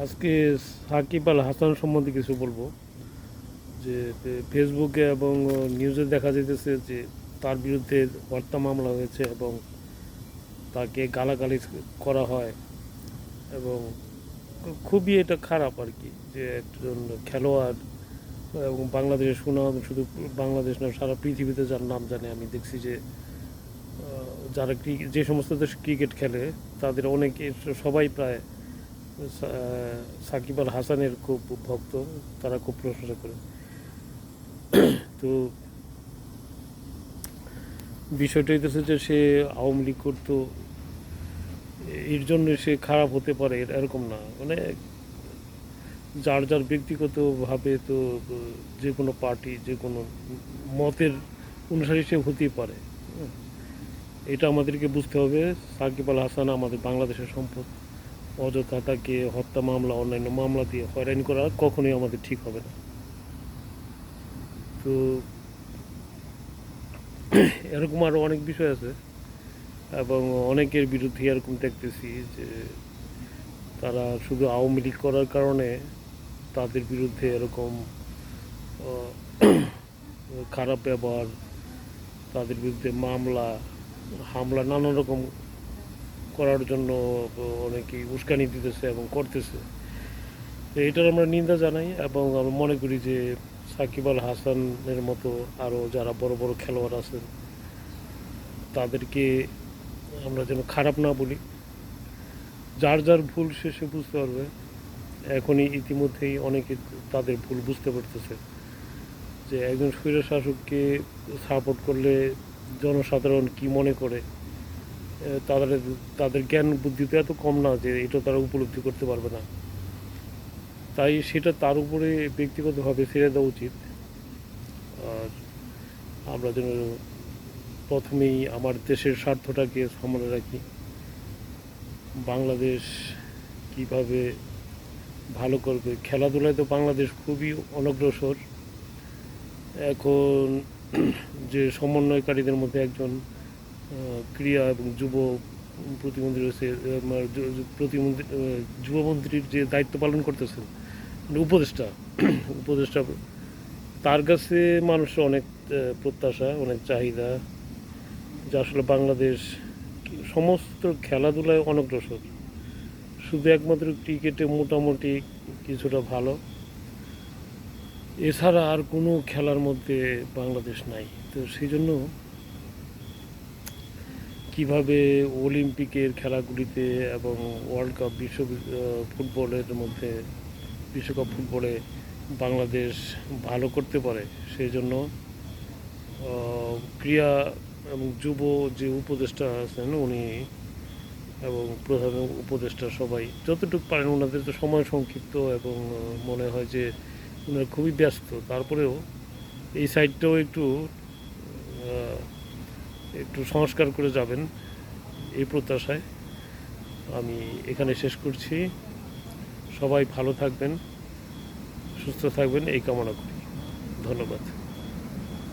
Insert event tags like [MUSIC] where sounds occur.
আজকে সাকিব আল হাসান সম্বন্ধে কিছু বলব। যে ফেসবুকে এবং নিউজে দেখা যেতেছে যে তার বিরুদ্ধে হত্যা মামলা হয়েছে এবং তাকে গালাগালি করা হয় এবং খুবই এটা খারাপ আর কি যে একজন খেলোয়াড় এবং বাংলাদেশের সুনাম শুধু বাংলাদেশ না, সারা পৃথিবীতে যার নাম জানে। আমি দেখছি যে যারা যে সমস্ত দেশ ক্রিকেট খেলে, তাদের অনেকে, সবাই প্রায় সাকিব আল হাসানের খুব ভক্ত, তারা খুব প্রশংসা করে তো বিষয়টা হইতেছে যে সে আওয়ামী লীগ করতো, এর জন্য সে খারাপ হতে পারে এরকম না। মানে যার যার ব্যক্তিগতভাবে তো, যে কোনো পার্টি, যে কোনো মতের অনুসারী সে হতেই পারে। এটা আমাদেরকে বুঝতে হবে। সাকিব আল হাসান আমাদের বাংলাদেশের সম্পদ। অযথা তাকে হত্যা মামলা, অন্যান্য মামলা দিয়ে হয়রানি করা কখনোই আমাদের ঠিক হবে না। তো এরকম আরও অনেক বিষয় আছে এবং অনেকের বিরুদ্ধে এরকম দেখতেছি যে তারা শুধু আওয়ামী লীগ করার কারণে তাদের বিরুদ্ধে এরকম [CLEARS THROAT] খারাপ ব্যবহার, তাদের বিরুদ্ধে মামলা, হামলা নানা রকম করার জন্য অনেকেই উস্কানি দিতেছে এবং করতেছে। এটার আমরা নিন্দা জানাই এবং আমরা মনে করি যে সাকিব আল হাসানের মতো আরও যারা বড় বড় খেলোয়াড় আছেন, তাদেরকে আমরা যেন খারাপ না বলি। যার যার ভুল সে বুঝতে পারবে। এখনই ইতিমধ্যেই অনেকে তাদের ভুল বুঝতে পারতেছে যে একজন স্বৈর শাসককে সাপোর্ট করলে জনসাধারণ কি মনে করে? তাদের তাদের জ্ঞান বুদ্ধি তো এত কম না যে এটা তারা উপলব্ধি করতে পারবে না। তাই সেটা তার উপরে ব্যক্তিগতভাবে ছেড়ে দেওয়া উচিত। আর আমরা যেন প্রথমেই আমার দেশের স্বার্থটাকে সামনে রাখি। বাংলাদেশ কীভাবে ভালো করবে? খেলাধুলায় তো বাংলাদেশ খুবই অনগ্রসর। এখন যে সমন্বয়কারীদের মধ্যে একজন ক্রীড়া এবং যুব প্রতিমন্ত্রী রয়েছে যু- প্রতিমন্ত্রী যুবমন্ত্রীর যে দায়িত্ব পালন করতেছেন মানে উপদেষ্টা [CLEARS THROAT] উপদেষ্টা, তার কাছে মানুষের অনেক প্রত্যাশা, অনেক চাহিদা, যে আসলে বাংলাদেশ সমস্ত খেলাধুলায় অনগ্রসর। শুধু একমাত্র ক্রিকেটে মোটামুটি কিছুটা ভালো। এছাড়া আর কোনো খেলার মধ্যে বাংলাদেশ নাই। তো সেই জন্য কীভাবে অলিম্পিকের খেলাগুলিতে এবং ওয়ার্ল্ড কাপ বিশ্ব ফুটবলের মধ্যে, বিশ্বকাপ ফুটবলে বাংলাদেশ ভালো করতে পারে, সেই জন্য ক্রীড়া এবং যুব যে উপদেষ্টা আছেন উনি এবং প্রধান উপদেষ্টা সবাই, যতটুকু পারেন ওনাদের তো সময় সংক্ষিপ্ত এবং মনে হয় যে ওনারা খুবই ব্যস্ত। তারপরেও এই সাইডটাও একটু একটু সংস্কার করে যাবেন এই প্রত্যাশায়। আমি এখানে শেষ করছি। সবাই ভালো থাকবেন, সুস্থ থাকবেন, এই কামনা করি। ধন্যবাদ।